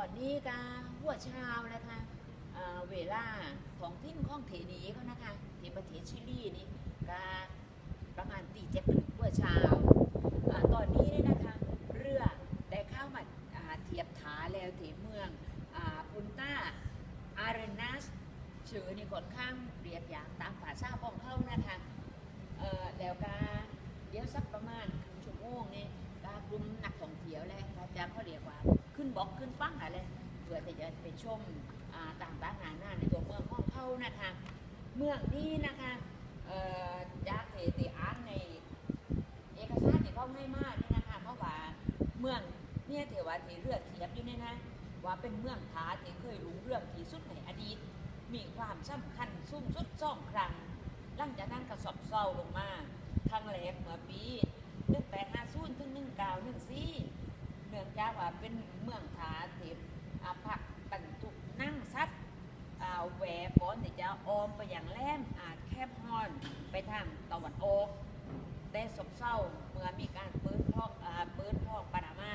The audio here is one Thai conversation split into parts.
อนนี้ก็หัวเช้านะคะเอ่อเวลาของทิ้นข้องเทนีเขานะคะที่ประเทศชิลีนี่ก็ประมาณตีเจ็ดหัวเช้าตอนนี้เนี่ยนะคะ เรือได้เข้ามาาเทียบถาแล้วที่เมืองพุนต้าอาเรนัสชื่อนี่ค่อนข้างเรียบอย่างตามภาษาของเขานะคะแล้วก็เดี๋ยวสักประมาณครึ่งชั่วโมงนี่ก็กลุ่มนักท่องเที่ยวแล้วจารย์เขาเรียกว่าขึ้น บอกขึ้นฟังอะไรเพื่อที่จะไปชมอ่างต่างนานาในตัวเมืองของเขานะคะ เมืองนี้นะคะจากเทติอาร์ในเอกสารที่เขาให้มากนี่นะคะเพราะว่าเมืองเนี่ยถือว่าที่เลือดเทียบอยู่เนี่ยนะว่าเป็นเมืองผาที่เคยรุ่งเรื่องที่สุดในอดีต มีความสำคัญสูงสุดสองครั้งหลังจากนั้นก็สอบเศร้าลงมาครั้งแรกเมื่อปี1850ถึง1914 เนื่องจากว่าเป็นเมืองผาที่อ่าผักบรรทุกนั่งซัด อ่าแหวกก่อนที่จะออมไปอย่างแหลมอาจแคบฮอนไปทางตะวันออกแต่สบเศร้าเมื่อมีการเปิดพอกอ่าเปิดพอกปานามา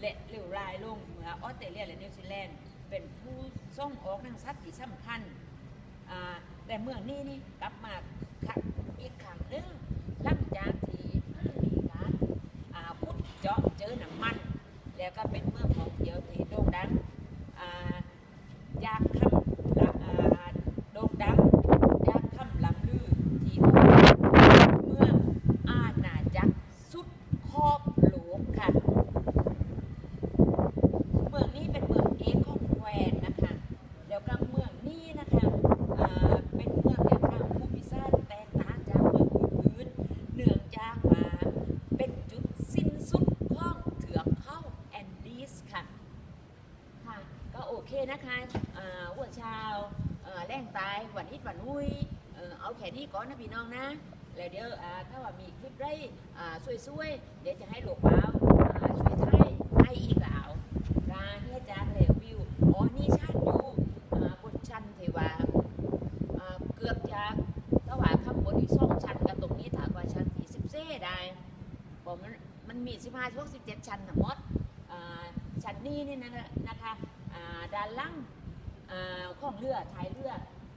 และเหลวรายลงเมื่อออสเตรเลียและนิวซีแลนด์เป็นผู้ส่งออกนั่งซัดที่สำคัญอ่าแต่เมืองนี้นี่กลับมาคักอีกครั้งนึงหลังจากที่มีการอ่าพุดเจาะเจอหนังมัน แล้วก็เป็นเมืองท่องเที่ยวที่โด่งดังอ่าจากคำละอ่าโด่งดังจากคำลำลือที่ว่าเมืองอาณาจักรสุดขอบโลกค่ะ เมืองนี้เป็นเมืองเอกของแควนนะคะ แล้วก็เมืองนี้นะคะอ่าเป็นเมืองที่ทางภูมิศาสตร์แตกต่างจากเมืองอื่นๆเนื่องจากว่าเป็นจุดสิ้นสุดของเถือกเข้าแอนดีสค่ะ ค่ะ ก็โอเค นะคะหัวเชาวเอ่อแรงตายหวันอิดหวันหุยเอาแค่นี้ก่อนนะพี่น้องนะ แล้วเดี๋ยวอ่าถ้าว่ามีคลิปได้อ่าสวยๆ เดี๋ยวจะให้หลวงปาอ่าช่วยไทยให้อีกแล้วการเนี่ยจากเลวิวอ๋อนี่ชันอยู่บนชั้นเทวาเกือบจะถ้าว่าข้างบนอีกสองชั้นกับตรงนี้ถ้ากว่าชั้นที่สิบเซ่ได้บอกมันมันมีสิบห้าพวกสิบเจ็ดชั้นทั้งหมดอ่าชั้นนี้นี่นะนะคะ ด้านล่างอของเรือท้ายเรือ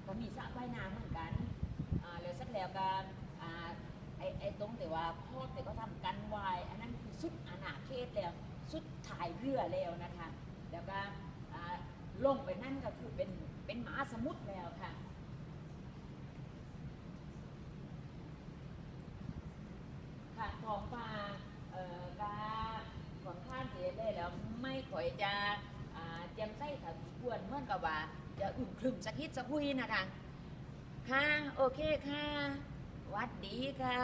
ก็มีสระว่ายน้ำเหมือนกันแล้วเสร็จแล้วก็ไอ้ไอ้ตรงแต่ว่าครอแต่ก็ทำกันไวายอันนั้นคือสุดอาณาเขตแล้วสุดท้ายเรือแล้วนะคะ แล้วก็อ่าลงไปนั่นก็คือเป็นเป็นมหาสมุทรแล้วค่ะค่ะทองฟ้าเอ่อกาของข้านเสียได้แล้วไม่ค่อยจะ จ่มใสถังควรเมื่อนกับว่าจะอึมครึมสักนิดสักหุยนะคะค่ะโอเคค่ะ วัดดีค่ะ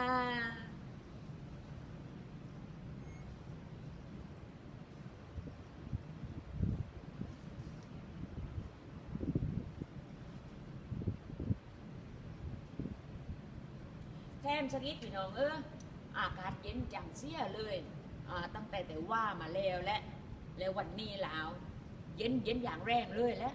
แทมสักนิดพี่น้องเอออากาศเย็นจังเสียเลยอ่าตั้งแต่แต่ว่ามาแล้วและ แล้ววันนี้แล้ว เย็นเย็นอย่างแรงเลยแหละ